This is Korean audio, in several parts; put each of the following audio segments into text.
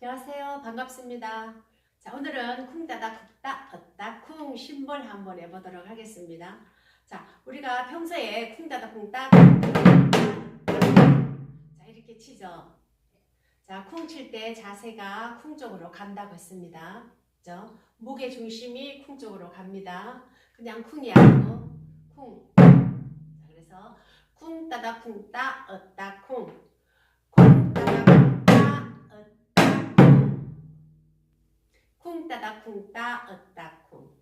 안녕하세요. 반갑습니다. 자, 오늘은 쿵따다 쿵따 었다 쿵 심벌 한번 해보도록 하겠습니다. 자, 우리가 평소에 쿵따다 쿵따 자, 이렇게 치죠. 자, 쿵 칠 때 자세가 쿵 쪽으로 간다고 했습니다. 그죠? 목의 중심이 쿵 쪽으로 갑니다. 그냥 쿵이 아니고 쿵. 자, 그래서 쿵 따다 쿵따 었다 쿵. 쿵 쿵 따다 쿵따 었다 쿵.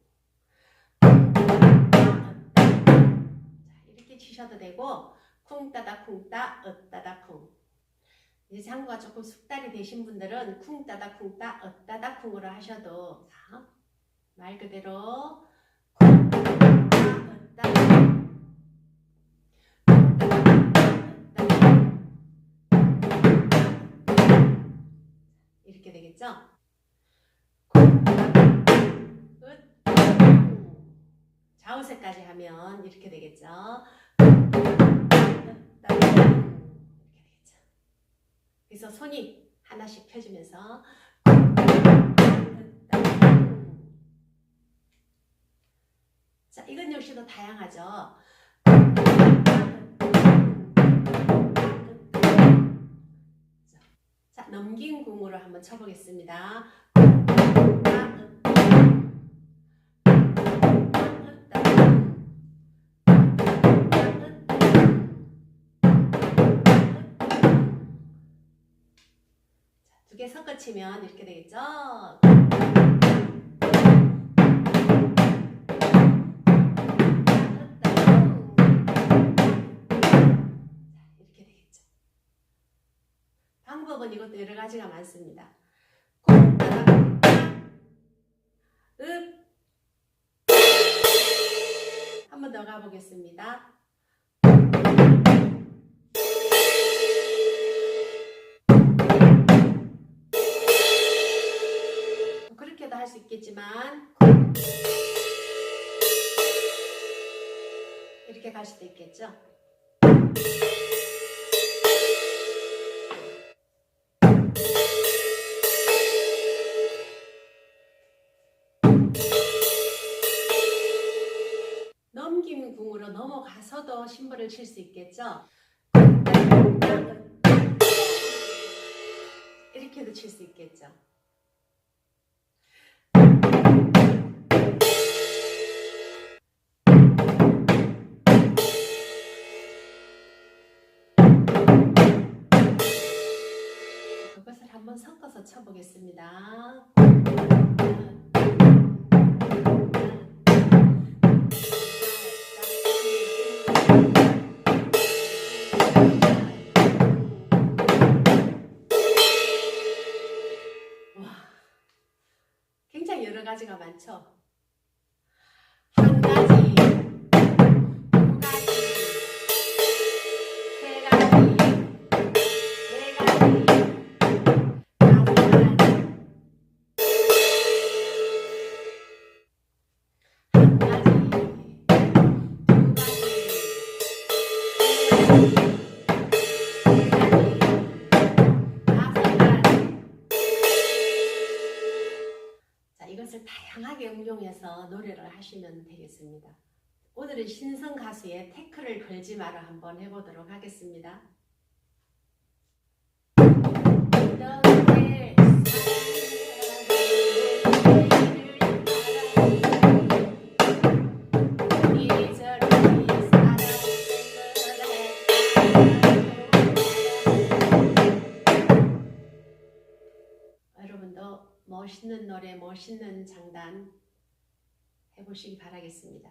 이렇게 치셔도 되고 쿵 따다 쿵따 었다다 쿵. 이제 장구가 조금 숙달이 되신 분들은 쿵 따다 쿵따 엇따다 쿵으로 하셔도 자, 말 그대로 쿵 따다 엇따다 쿵 따다 엇따다 이렇게 되겠죠? 좌우세까지 하면 이렇게 되겠죠? 그래서 손이 하나씩 펴주면서 자, 이건 역시도 다양하죠. 자, 넘긴 궁으로 한번 쳐보겠습니다. 두개 섞어 치면 이렇게 되겠죠? 이렇게 되겠죠. 방법은 이것도 여러 가지가 많습니다. 콩 따다 콩 따, 읍. 한번 더 가보겠습니다. 있겠지만 이렇게 갈 수도 있겠죠. 넘김 궁으로 넘어가서도 심벌을 칠 수 있겠죠. 이렇게도 칠 수 있겠죠. 섞어서 쳐보겠습니다. 와, 굉장히 여러 가지가 많죠. 다양하게 응용해서 노래를 하시면 되겠습니다. 오늘은 신성 가수의 태클을 걸지 마라 한번 해보도록 하겠습니다. 멋있는 노래, 멋있는 장단 해보시기 바라겠습니다.